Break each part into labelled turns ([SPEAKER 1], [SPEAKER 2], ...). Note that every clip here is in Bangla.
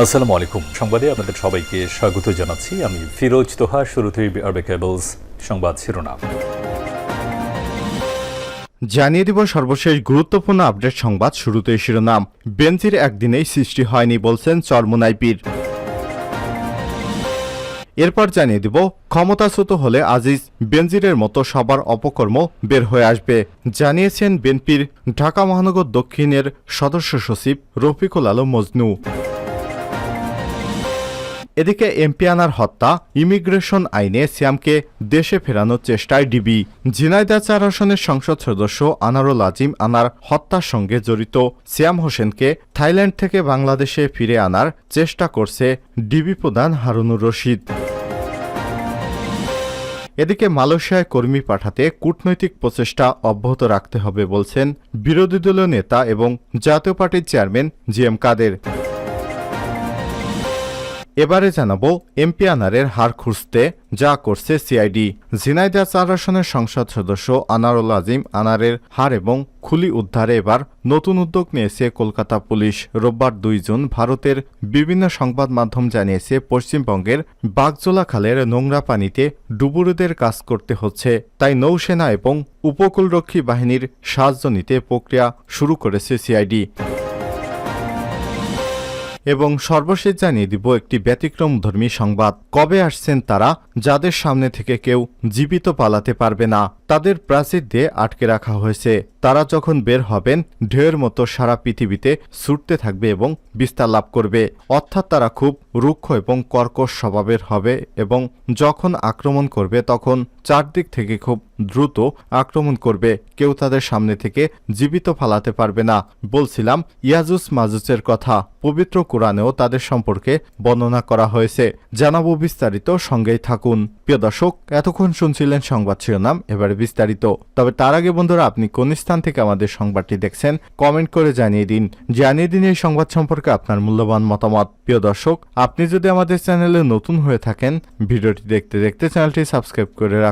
[SPEAKER 1] আসসালামু আলাইকুম। সংবাদে আপনাদের সবাইকে স্বাগত জানাচ্ছি। আমি ফিরোজ তোহা, শুরুতেই আরবে কেবলস সংবাদ শিরোনাম।
[SPEAKER 2] জানিয়ে দিব সর্বশেষ গুরুত্বপূর্ণ আপডেট সংবাদ শুরুতেই শিরোনাম। বেঞ্জির একদিনেই সৃষ্টি হয়নি বলছেন চরমোনাইপির এরপর জানিয়ে দিব, ক্ষমতাচ্যুত হলে আজিজ, বেনজিরের মতো সবার অপকর্ম বের হয়ে আসবে। জানিয়েছেন বিএনপির ঢাকা মহানগর দক্ষিণের সদস্য সচিব রফিকুল আলম মজনু। এদিকে এমপি আনার হত্যা, ইমিগ্রেশন আইনে সিয়ামকে দেশে ফেরানোর চেষ্টায় ডিবি। ঝিনাইদহ চার আসনের সংসদ সদস্য আনারুল আজিম আনার হত্যার সঙ্গে জড়িত সিয়াম হোসেনকে থাইল্যান্ড থেকে বাংলাদেশে ফিরে আনার চেষ্টা করছে ডিবি প্রধান হারুনুর রশিদ। এদিকে মালয়েশিয়ায় কর্মী পাঠাতে কূটনৈতিক প্রচেষ্টা অব্যাহত রাখতে হবে বলছেন বিরোধী দলীয় নেতা এবং জাতীয় পার্টির চেয়ারম্যান জি এম কাদের। এবারে জানাব এমপি আনারের হার খুঁজতে যা করছে সিআইডি। ঝিনাইদা চার আসনের সংসদ সদস্য আনারুল আজিম আনারের হার এবং খুলি উদ্ধারে এবার নতুন উদ্যোগ নিয়েছে কলকাতা পুলিশ। রোববার দুই জুন ভারতের বিভিন্ন সংবাদ মাধ্যম জানিয়েছে, পশ্চিমবঙ্গের বাগজোলা খালের নোংরা পানিতে ডুবুরুদের কাজ করতে হচ্ছে। তাই নৌসেনা এবং উপকূলরক্ষী বাহিনীর সাহায্য নিতে প্রক্রিয়া শুরু করেছে সিআইডি। এবং সর্বশেষ জানিয়ে দিব একটি ব্যতিক্রমধর্মী সংবাদ। কবে আসছেন তারা, যাদের সামনে থেকে কেউ জীবিত পালাতে পারবে না, তাদের প্রাচীর দিয়ে আটকে রাখা হয়েছে। তারা যখন বের হবেন, ঢেউয়ের মতো সারা পৃথিবীতে ছুটতে থাকবে এবং বিস্তার লাভ করবে। অর্থাৎ তারা খুব রুক্ষ এবং কর্কশ স্বভাবের হবে এবং যখন আক্রমণ করবে, তখন চারদিক থেকে খুব দ্রুত আক্রমণ করবে। কেউ তাদের সামনে থেকে জীবিত ফালাতে পারবে না, বলছিলাম ইয়াজুস মাজুসের কথা। পবিত্র কোরআনেও তাদের সম্পর্কে বর্ণনা করা হয়েছে। জানাব বিস্তারিত, সঙ্গেই থাকুন। প্রিয় দর্শক, এতক্ষণ শুনছিলেন সংবাদ শিরোনাম, এবারে বিস্তারিত। তবে তার আগে বন্ধুরা, আপনি কোন স্থান থেকে আমাদের সংবাদটি দেখছেন, কমেন্ট করে জানিয়ে দিন। জানিয়ে দিন এই সংবাদ সম্পর্কে আপনার মূল্যবান মতামত। প্রিয় দর্শক, আপনি যদি আমাদের চ্যানেলে নতুন হয়ে থাকেন, ভিডিওটি দেখতে দেখতে চ্যানেলটি সাবস্ক্রাইব করে রাখুন।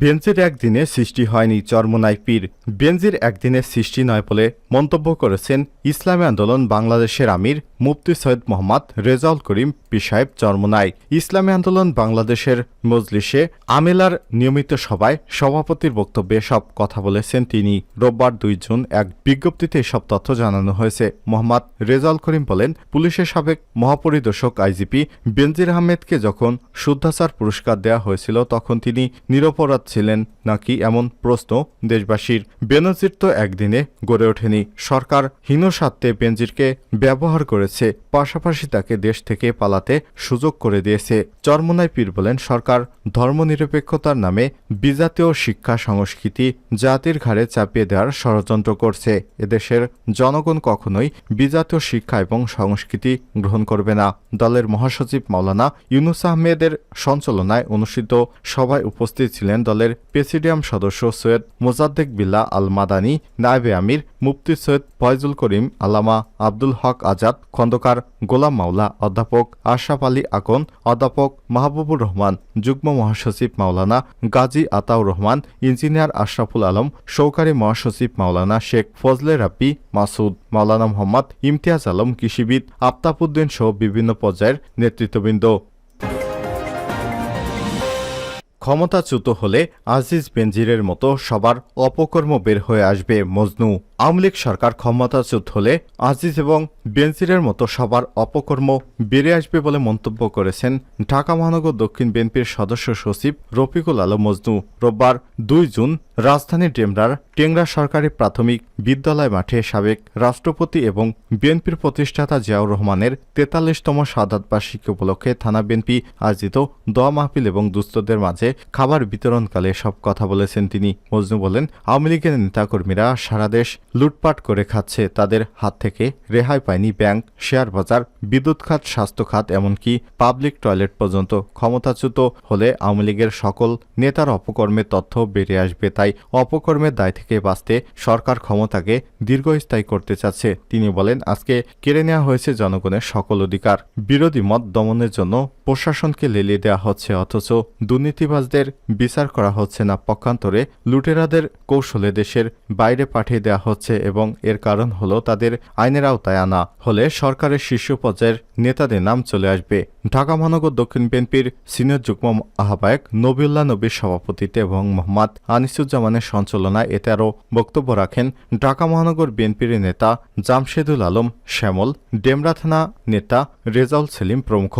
[SPEAKER 2] বেঞ্জির একদিনে সৃষ্টি হয়নি চরমোনাই পীর। বেঞ্জির একদিনে সৃষ্টি নয় বলে মন্তব্য করেছেন ইসলামী আন্দোলন বাংলাদেশের আমির মুফতি সৈয়দ মোহাম্মদ রেজাউল করিম পীর সাহেব চরমোনাই। ইসলামী আন্দোলন বাংলাদেশের মজলিসে আমেলার নিয়মিত সভায় সভাপতির বক্তব্যে সব কথা বলেছেন তিনি। রোববার দুই জুন এক বিজ্ঞপ্তিতে এসব তথ্য জানানো হয়েছে। মোহাম্মদ রেজাউল করিম বলেন, পুলিশের সাবেক মহাপরিদর্শক আইজিপি বেনজির আহমেদকে যখন শুদ্ধাচার পুরস্কার দেওয়া হয়েছিল, তখন তিনি নিরপরাধ ছিলেন নাকি এমন প্রশ্ন দেশবাসীর। বেনজির তো একদিনে গড়ে ওঠেনি। সরকার হীনস্বার্থে বেনজিরকে ব্যবহার করেছে। পাশাপাশি তাকে দেশ থেকে পালাতে সুযোগ করে দিয়েছে। চরমোনাই পীর বলেন, সরকার ধর্মনিরপেক্ষতার নামে বিজাতীয় শিক্ষা সংস্কৃতি জাতির ঘাড়ে চাপিয়ে দেওয়ার ষড়যন্ত্র করছে। এদেশের জনগণ কখনোই বিজাতীয় শিক্ষা এবং সংস্কৃতি গ্রহণ করবে না। দলের মহাসচিব মাওলানা ইউনুস আহমেদের সঞ্চালনায় অনুষ্ঠিত সভায় উপস্থিত ছিলেন দলের প্রেসিডিয়াম সদস্য সৈয়দ মোজাদ্দেক বিল্লা আল মাদানী নায়েবে আমির, মুফতি সৈয়দ ফয়জুল করিম, আলামা আব্দুল হক আজাদ, খন্দকার গোলাম মাওলা, অধ্যাপক আশরাফ আলী আকন, অধ্যাপক মাহবুবুর রহমান, যুগ্ম মহাসচিব মাওলানা গাজী আতাউর রহমান, ইঞ্জিনিয়ার আশরাফুল আলম, সহকারী মহাসচিব মাওলানা শেখ ফজলে রাব্বি, মাসুদ মাওলানা মোহাম্মদ ইমতিয়াজ আলম, কৃষিবিদ আফতাবউদ্দিন সহ বিভিন্ন পর্যায়ের নেতৃত্ববৃন্দ। ক্ষমতাচ্যুত হলে আজিজ বেনজিরের মতো সবার অপকর্ম বের হয়ে আসবে মজনু। আওয়ামী লীগ সরকার ক্ষমতাচ্যুত হলে আজিজ এবং বেনজিরের মতো সবার অপকর্ম বেড়ে আসবে বলে মন্তব্য করেছেন ঢাকা মহানগর দক্ষিণ বিএনপির সদস্য সচিব রফিকুল আলম মজনু। রোববার দুই জুন রাজধানী ডেমরার টেংরা সরকারি প্রাথমিক বিদ্যালয় মাঠে সাবেক রাষ্ট্রপতি এবং বিএনপির প্রতিষ্ঠাতা জিয়াউর রহমানের তেতাল্লিশতম সাদাত বার্ষিকী উপলক্ষে থানা বিএনপি আয়োজিত দোয়া মাহফিল এবং দুস্থদের মাঝে খাবার বিতরণকালে সব কথা বলেছেন তিনি। মজনু বলেন, আওয়ামী লীগের নেতাকর্মীরা সারা দেশ লুটপাট করে খাচ্ছে, তাদের হাত থেকে রেহাই পায়নি ব্যাংক, শেয়ার বাজার, বিদ্যুৎ খাত, স্বাস্থ্য খাত, এমনকি পাবলিক টয়লেট পর্যন্ত ক্ষমতাচ্যুত হলে আওয়ামী লীগের সকল নেতার অপকর্মের তথ্য বেরিয়ে আসবে, তাই অপকর্মের দায় থেকে বাঁচতে সরকার ক্ষমতা ক্ষমতাকে দীর্ঘস্থায়ী করতে চাচ্ছে। তিনি বলেন, আজকে কেড়ে নেওয়া হয়েছে জনগণের সকল অধিকার। বিরোধী মত দমনের জন্য প্রশাসনকে লেলিয়ে দেওয়া হচ্ছে, অথচ দুর্নীতিবাজদের বিচার করা হচ্ছে না। পক্ষান্তরে লুটেরাদের কৌশলে দেশের বাইরে পাঠিয়ে দেওয়া হচ্ছে এবং এর কারণ হলো তাদের আইনের আওতায় আনা। হলে সরকারের শীর্ষ পর্যায়ের নেতাদের নাম চলে আসবে। ঢাকা মহানগর দক্ষিণ বিএনপির সিনিয়র যুগ্ম আহ্বায়ক নবিউল্লাহ নবীর সভাপতিত্বে এবং মোহাম্মদ আনিসুজ্জামানের সঞ্চালনায় এতে আরও বক্তব্য রাখেন ঢাকা মহানগর বিএনপির নেতা জামশেদুল আলম শ্যামল ডেমরা থানা নেতা রেজাউল সেলিম প্রমুখ।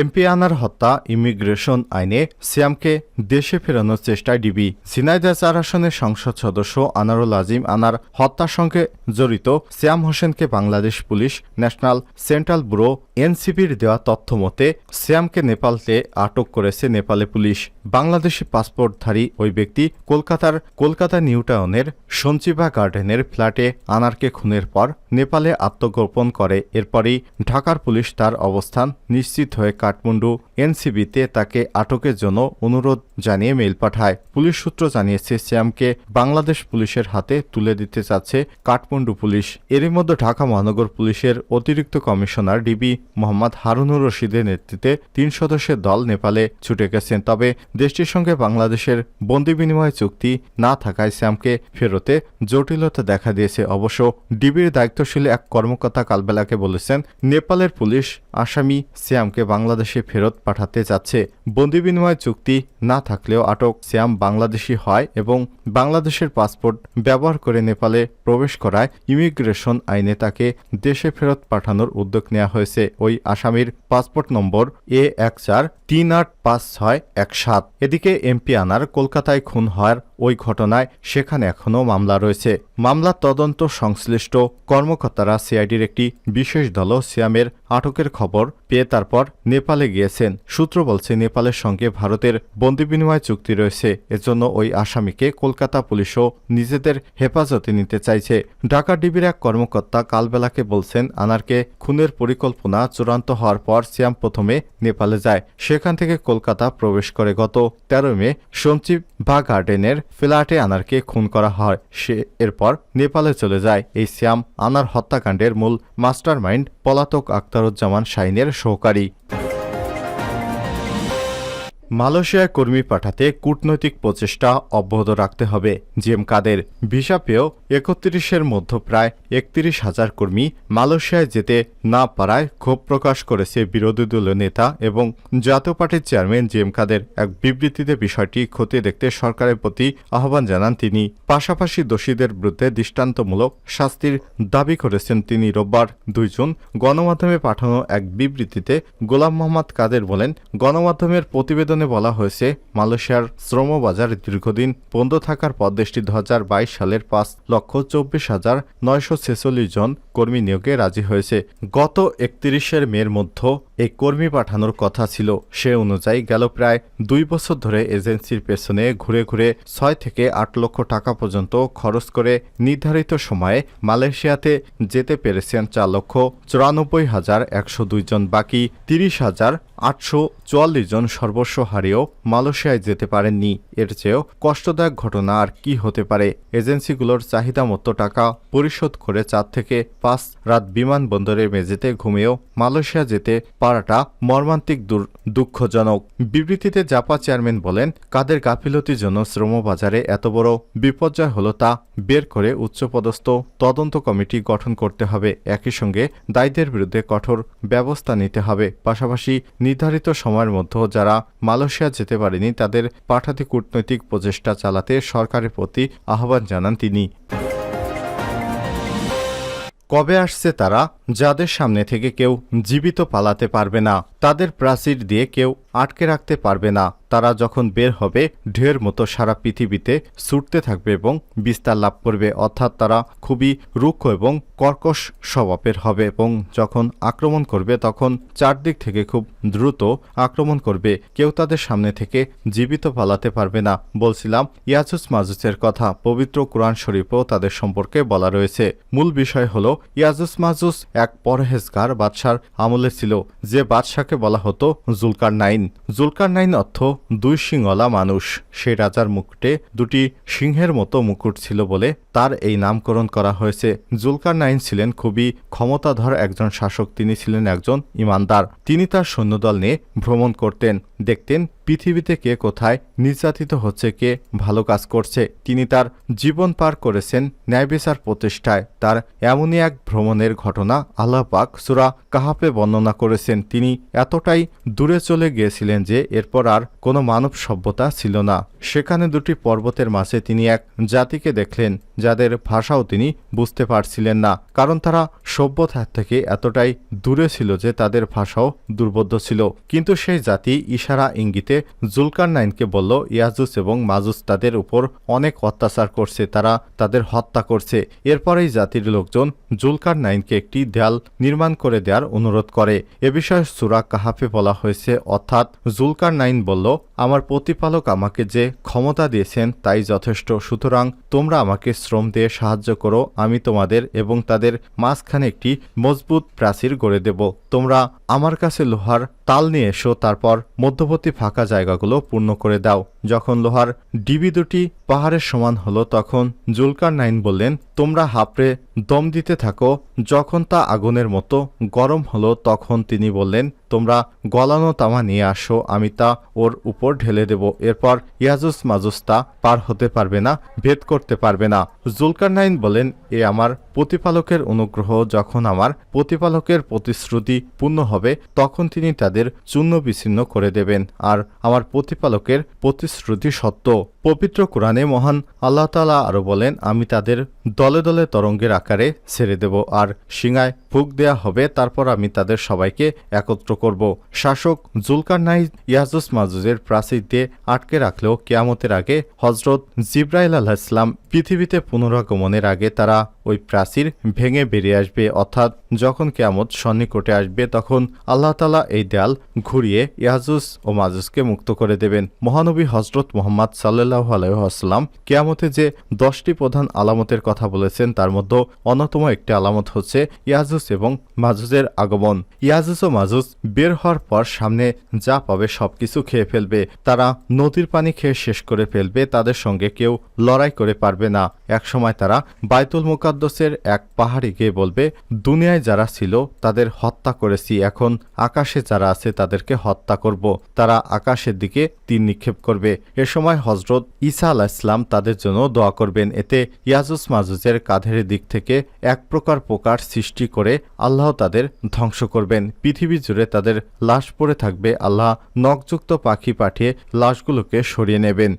[SPEAKER 2] এমপি আনার হত্যা, ইমিগ্রেশন আইনে সিয়ামকে দেশে ফেরানোর চেষ্টায় ডিবি। ঝিনাইদহ চার আসনের সংসদ সদস্য আনারুল আজিম আনার হত্যার সঙ্গে জড়িত সিয়াম হোসেনকে Bangladesh police, national central bureau এনসিবির দেওয়া তথ্য মতে, সিয়ামকে নেপালতে আটক করেছে নেপালে পুলিশ। বাংলাদেশি পাসপোর্টধারী ওই ব্যক্তি কলকাতার কলকাতা নিউটাউনের সঞ্চিবা গার্ডেনের ফ্ল্যাটে আনারকে খুনের পর নেপালে আত্মগোপন করে। এরপরই ঢাকার পুলিশ তার অবস্থান নিশ্চিত হয়ে কাঠমান্ডু এনসিবিতে তাকে আটকের জন্য অনুরোধ জানিয়ে মেইল পাঠায়। পুলিশ সূত্র জানিয়েছে, শ্যামকে বাংলাদেশ পুলিশের হাতে তুলে দিতে চাচ্ছে কাঠমান্ডু পুলিশ। এরই মধ্যে ঢাকা মহানগর পুলিশের অতিরিক্ত কমিশনার ডিবি মোহাম্মদ হারুনুর রশিদের নেতৃত্বে তিন সদস্যের দল নেপালে ছুটে গেছেন। তবে দেশটির সঙ্গে বাংলাদেশের বন্দি বিনিময় চুক্তি না থাকায় শ্যামকে ফেরতে জটিলতা দেখা দিয়েছে। অবশ্য ডিবির দায়িত্বশীল এক কর্মকর্তা কালবেলাকে বলেছেন, নেপালের পুলিশ আসামি শ্যামকে বাংলাদেশে ফেরত পাঠাতে যাচ্ছে বন্দি বিনিময় চুক্তি না থাকলেও আটক শ্যাম বাংলাদেশি হয় এবং বাংলাদেশের পাসপোর্ট ব্যবহার করে নেপালে প্রবেশ করায় ইমিগ্রেশন আইনে তাকে দেশে ফেরত পাঠানোর উদ্যোগ নেওয়া হয়েছে। ওই আসামির পাসপোর্ট নম্বর এ এক চার তিন আট পাঁচ ছয় এক সাত। এদিকে এমপি আনার কলকাতায় খুন হওয়ার ওই ঘটনায় সেখানে এখনও মামলা রয়েছে। মামলার তদন্ত সংশ্লিষ্ট কর্মকর্তারা সিআইডির একটি বিশেষ দলও সিয়ামের আটকের খবর পেয়ে তারপর নেপালে গিয়েছেন। সূত্র বলছে, নেপালের সঙ্গে ভারতের বন্দি বিনিময় চুক্তি রয়েছে। এজন্য ওই আসামিকে কলকাতা পুলিশও নিজেদের হেফাজতে নিতে চাইছে। ঢাকা ডিবির এক কর্মকর্তা কালবেলাকে বলছেন, আনারকে খুনের পরিকল্পনা চূড়ান্ত হওয়ার পর সিয়াম প্রথমে নেপালে যায়। সেখান থেকে কলকাতা প্রবেশ করে গত তেরো মে সঞ্জীব বা গার্ডেনের ফ্ল্যাটে আনারকে খুন করা হয়। সে এরপর নেপালে চলে যায়। এই শ্যাম আনার হত্যাকাণ্ডের মূল মাস্টারমাইন্ড পলাতক আক্তারুজ্জামান শাইনের সহকারী। মালয়েশিয়ায় কর্মী পাঠাতে কূটনৈতিক প্রচেষ্টা অব্যাহত রাখতে হবে। জিএম কাদের ভিসা পেয়েও একত্রিশের মধ্যে প্রায় একত্রিশ হাজার কর্মী মালয়েশিয়ায় যেতে না পারায় ক্ষোভ প্রকাশ করেছে বিরোধী দলীয় নেতা এবং জাতীয় পার্টির চেয়ারম্যান জিএম কাদের। এক বিবৃতিতে বিষয়টি খতিয়ে দেখতে সরকারের প্রতি আহ্বান জানান তিনি। পাশাপাশি দোষীদের বিরুদ্ধে দৃষ্টান্তমূলক শাস্তির দাবি করেছেন তিনি। রোববার দুই জুন গণমাধ্যমে পাঠানো এক বিবৃতিতে গোলাম মোহাম্মদ কাদের বলেন, গণমাধ্যমের প্রতিবেদনে বলা হয়েছে, মালয়েশিয়ার শ্রমবাজার দীর্ঘদিন বন্ধ থাকার পর দেশটি দু সালের পাঁচ লক্ষ চব্বিশ হাজার নয়শো ছেচল্লিশ জন কর্মী নিয়োগে রাজি হয়েছে। গত একত্রিশের মের মধ্যে এই কর্মী পাঠানোর কথা ছিল। সে অনুযায়ী গেল প্রায় দুই বছর ধরে এজেন্সির পেছনে ঘুরে ঘুরে ছয় থেকে আট লক্ষ টাকা পর্যন্ত খরচ করে নির্ধারিত সময়ে মালয়েশিয়াতে যেতে পেরেছেন চার লক্ষ চুরানব্বই হাজার একশো জন, বাকি তিরিশ হাজার আটশো চুয়াল্লিশ জন সর্বস্ব হারিয়েও মালয়েশিয়ায় যেতে পারেননি। এর চেয়েও কষ্টদায়ক ঘটনা আর কি হতে পারে? এজেন্সিগুলোর চাহিদা মতো টাকা পরিশোধ করে চার থেকে পাঁচ রাত বিমানবন্দরে মেঝেতে ঘুমিয়েও মালয়েশিয়া যেতে পারাটা মর্মান্তিক দুঃখজনক। বিবৃতিতে জাপা চেয়ারম্যান বলেন, কাদের গাফিলতির জন্য শ্রমবাজারে এত বড় বিপর্যয় হলো তা বের করে উচ্চপদস্থ তদন্ত কমিটি গঠন করতে হবে। একই সঙ্গে দায়ীদের বিরুদ্ধে কঠোর ব্যবস্থা নিতে হবে। পাশাপাশি নির্ধারিত সময়ের মধ্যে যারা মালয়েশিয়া যেতে পারেনি, তাদের পাঠাতে কূটনৈতিক প্রচেষ্টা চালাতে সরকারের প্রতি আহ্বান জানান তিনি। কবে আসছে তারা, যাদের সামনে থেকে কেউ জীবিত পালাতে পারবে না, তাদের প্রাচীর দিয়ে কেউ আটকে রাখতে পারবে না। তারা যখন বের হবে, ঢের মতো সারা পৃথিবীতে ছুটতে থাকবে এবং বিস্তার লাভ করবে। অর্থাৎ তারা খুবই রুক্ষ এবং কর্কশ স্বভাবের হবে এবং যখন আক্রমণ করবে, তখন চারদিক থেকে খুব দ্রুত আক্রমণ করবে। কেউ তাদের সামনে থেকে জীবিত পালাতে পারবে না। বলছিলাম, ইয়াজুস মাজুসের কথা পবিত্র কোরআন শরীফও তাদের সম্পর্কে বলা রয়েছে। মূল বিষয় হল, ইয়াজুস মাজুস এক পরহেজগার বাদশার আমলে ছিল। যে বাদশাকে বলা হতো জুলকার নাইন নাইন, জুলকার নাইন অর্থ দুই সিংওয়ালা মানুষ। সেই রাজার মুকুটে দুটি সিংহের মতো মুকুট ছিল বলে তার এই নামকরণ করা হয়েছে। জুলকার নাইন ছিলেন খুবই ক্ষমতাধর একজন শাসক, তিনি ছিলেন একজন ইমানদার। তিনি তার সৈন্যদল নিয়ে ভ্রমণ করতেন। দেখতেন পৃথিবীতে কে কোথায় নির্যাতিত হচ্ছে, কে ভালো কাজ করছে। তিনি তার জীবন পার করেছেন ন্যায়বিচার প্রতিষ্ঠায়। তার এমনই এক ভ্রমণের ঘটনা আল্লাহ পাক সুরা কাহাপে বর্ণনা করেছেন। তিনি এতটাই দূরে চলে গিয়েছিলেন যে এরপর আর কোনো মানব সভ্যতা ছিল না। সেখানে দুটি পর্বতের মাঝে তিনি এক জাতিকে দেখলেন যাদের ভাষাও তিনি বুঝতে পারছিলেন না। কারণ তারা সভ্যতা থেকে এতটাই দূরে ছিল যে তাদের ভাষাও দুর্বোধ্য ছিল। কিন্তু সেই জাতি ইশারা ইঙ্গিতে জুলকার নাইনকে বলল, ইয়াজুস এবং মাজুস তাদের উপর অনেক অত্যাচার করছে, তারা তাদের হত্যা করছে। এরপরেই জাতির লোকজন জুলকার নাইনকে একটি দেয়াল নির্মাণ করে দেওয়ার অনুরোধ করে। এ বিষয়ে সুরা কাহাফে বলা হয়েছে, অর্থাৎ জুলকার নাইন বলল, আমার প্রতিপালক আমাকে যে ক্ষমতা দিয়েছেন তাই যথেষ্ট। সুতরাং তোমরা আমাকে শ্রম দিয়ে সাহায্য করো, আমি তোমাদের এবং তাদের মাঝখানে একটি মজবুত প্রাচীর গড়ে দেব। তোমরা আমার কাছে লোহার তাল নিয়ে এসো, তারপর মধ্যবর্তী ফাঁকা জায়গাগুলো পূর্ণ করে দাও। যখন লোহার ডিবি দুটি পাহাড়ের সমান হলো, তখন জুলকার নাইন বললেন, তোমরা হাপড়ে দম দিতে থাকো। যখন তা আগুনের মতো গরম হলো, তখন তিনি বললেন, তোমরা গলানো তামা নিয়ে আসো, আমি তা ওর উপর ঢেলে দেব। এরপর ইয়াজুস মাজুস তা পার হতে পারবে না, ভেদ করতে পারবে না। জুলকার নাইন বলেন, এ আমার প্রতিপালকের অনুগ্রহ যখন আমার প্রতিপালকের প্রতিশ্রুতি পূর্ণ হবে, তখন তিনি তাদের চূর্ণ বিচ্ছিন্ন করে দেবেন, আর আমার প্রতিপালকের প্রতিশ্রুতি সত্য। পবিত্র কোরআনে মহান আল্লাহ তালা আরও বলেন, আমি তাদের দলে দলে তরঙ্গের আকারে ছেড়ে দেব, আর সিঙায় ফুক দেয়া হবে, তারপর আমি তাদের সবাইকে একত্র করব। শাসক জুলকার নাই ইয়াজুস মাজুজের প্রাচীর আটকে রাখলেও কেয়ামতের আগে হজরত জিব্রাইল আল্লাহ ইসলাম পৃথিবীতে পুনরাগমনের আগে তারা ওই প্রাচীর ভেঙে বেরিয়ে আসবে। অর্থাৎ যখন কেয়ামত সন্নিকটে আসবে, তখন আল্লাহ তালা এই দেয়াল ঘুরিয়ে ইয়াজুস ও মাজুসকে মুক্ত করে দেবেন। মহানবী হজরত মোহাম্মদ সাল্লাহ আলাইসাল্লাম কেয়ামতে যে দশটি প্রধান আলামতের কথা বলেছেন, তার মধ্যে অন্যতম একটি আলামত হচ্ছে ইয়াজুস এবং মাজুজের আগমন। ইয়াজুস ও মাজুস বের হওয়ার পর সামনে যা পাবে সবকিছু খেয়ে ফেলবে। তারা নদীর পানি খেয়ে শেষ করে ফেলবে, তাদের সঙ্গে কেউ লড়াই করে পারবে না। একসময় তারা বাইতুল মুকাদ্দসের এক পাহাড়ে গিয়ে বলবে, দুনিয়ায় যারা ছিল, তাদের হত্যা করেছি, এখন আকাশে যারা আছে, তাদেরকে হত্যা করব। তারা আকাশের দিকে তীর নিক্ষেপ করবে। এ সময় হজরত ঈসা আলাহ ইসলাম তাদের জন্য দোয়া করবেন। এতে ইয়াজুস মাজুজের কাঁধের দিক থেকে এক প্রকার পোকার সৃষ্টি করে আল্লাহ তাদের ধ্বংস করবেন। পৃথিবী জুড়ে তাদের লাশ পড়ে থাকবে। আল্লাহ নখযুক্ত পাখি পাঠিয়ে লাশগুলোকে সরিয়ে নেবেন।